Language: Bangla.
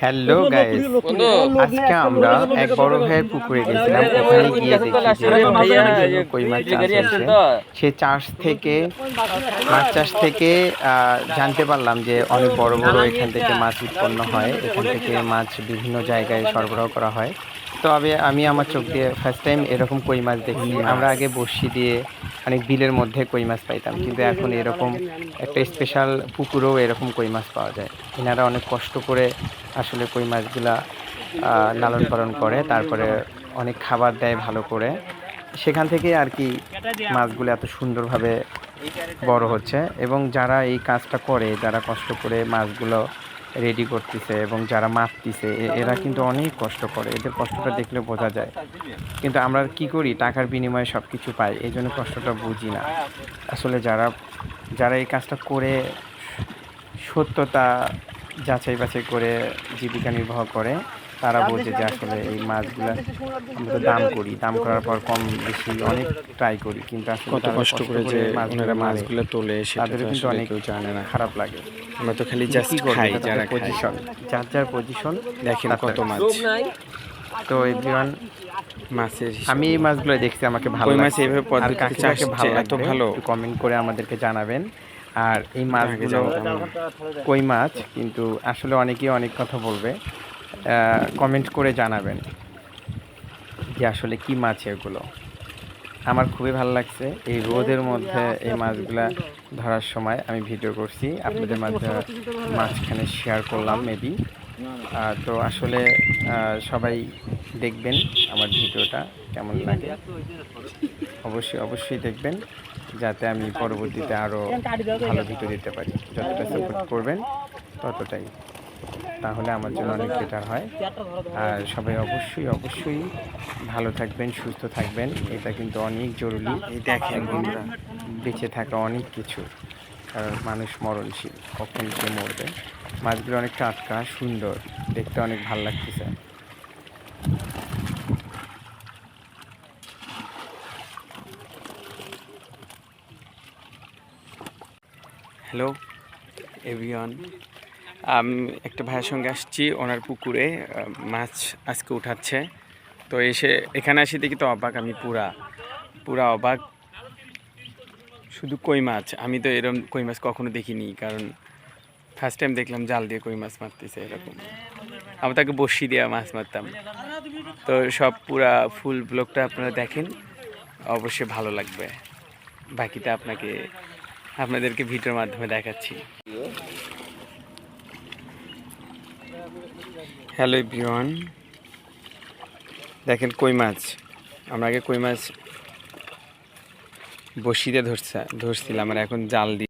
হ্যালো গাইস আজকে আমরা এক বড় ভাইয়ের পুকুরে গেছিলাম ওখানে গিয়ে দেখি যে কই মাছ চাষ সে চাষ থেকে মাছ চাষ থেকে জানতে পারলাম যে অনেক বড় বড় এখান থেকে মাছ উৎপন্ন হয় এখান থেকে মাছ বিভিন্ন জায়গায় সরবরাহ করা হয়। তবে আমি আমার চোখ দিয়ে ফার্স্ট টাইম এরকম কই মাছ দেখিনি আমরা আগে বড়শি দিয়ে অনেক বিলের মধ্যে কই মাছ পাইতাম কিন্তু এখন এরকম একটা স্পেশাল পুকুরেও এরকম কই মাছ পাওয়া যায়। এনারা অনেক কষ্ট করে আসলে কই মাছগুলা লালন পালন করে, তারপরে অনেক খাবার দেয় ভালো করে। সেখান থেকে আর কি মাছগুলো এত সুন্দরভাবে বড় হচ্ছে এবং যারা এই কাজটা করে, যারা কষ্ট করে মাছগুলো রেডি করতেছে এবং যারা মারতেছে, এ- এরা কিন্তু অনেক কষ্ট করে। এদের কষ্টটা দেখলে বোঝা যায়। কিন্তু আমরা কি করি? টাকার বিনিময়ে সব কিছু পাই, এই জন্য কষ্টটা বুঝি না। আসলে যারা যারা এই কাজটা করে সত্যতা যাচাই বাছাই করে জীবিকা নির্বাহ করে তারা বলছে যে আসলে এই মাছগুলো আমরা তো দাম করি। দাম করার পর কম বেশি অনেক ট্রাই করি কিন্তু আসলে কত কষ্ট করে যে মাছগুলো ওনারা মাছগুলো তোলে সেটা কিন্তু অনেক জানে না। খারাপ লাগে। আমরা তো খালি জাস্ট খাই যারা পজিশন যার যার পজিশন দেখেন কত মাছ। তো এভরিওয়ান মাছের আমি এই মাছগুলো দেখছি আমাকে ভালো মাছ এইভাবে চাষ কাকে এত ভালো। কমেন্ট করে আমাদেরকে জানাবেন। আর এই মাছগুলো কই মাছ? কিন্তু আসলে অনেকেই অনেক কথা বলবে। কমেন্ট করে জানাবেন যে আসলে কি মাছ এগুলো। আমার খুবই ভালো লাগছে এই রোদের মধ্যে এই মাছগুলা ধরার সময় আমি ভিডিও করছি। আপনাদের মাঝে মাঝখানে শেয়ার করলাম মেবি তো আসলে সবাই দেখবেন আমার ভিডিওটা কেমন লাগে। অবশ্যই অবশ্যই দেখবেন। যাতে আমি পরবর্তীতে আরও ভালো ভিডিও দিতে পারি। যতটা সাপোর্ট করবেন, ততটাই। তাহলে আমার জন্য অনেক বেটার হয়। আর সবাই অবশ্যই অবশ্যই ভালো থাকবেন, সুস্থ থাকবেন। এটা কিন্তু অনেক জরুরি। দেখেন বেঁচে থাকা অনেক কিছু। কারণ মানুষ মরণশীল, কখন কে মরবে? মাছগুলো অনেক টাটকা সুন্দর। দেখতে অনেক ভালো লাগতেছে। হ্যালো এভিয়ন আমি একটা ভাইয়ের সঙ্গে আসছি, ওনার পুকুরে মাছ আজকে উঠাচ্ছে। তো এসে, এখানে আসি দেখি তো অবাক, আমি পুরা পুরা অবাক। শুধু কই মাছ, আমি তো এরকম কই মাছ কখনো দেখিনি, কারণ ফার্স্ট টাইম দেখলাম জাল দিয়ে কই মাছ মারতেছে এরকম। আমি তাকে বসি দিয়ে মাছ মারতাম। তো সব পুরা ফুল ব্লগটা আপনারা দেখেন, অবশ্যই ভালো লাগবে। বাকিটা আপনাকে আপনাদেরকে ভিডিওর মাধ্যমে দেখাচ্ছি। হ্যালো এভরিওয়ান দেখেন কই মাছ? আমরা আগে কই মাছ বসিতে ধরছে ধরছিলাম আর এখন জাল দিয়ে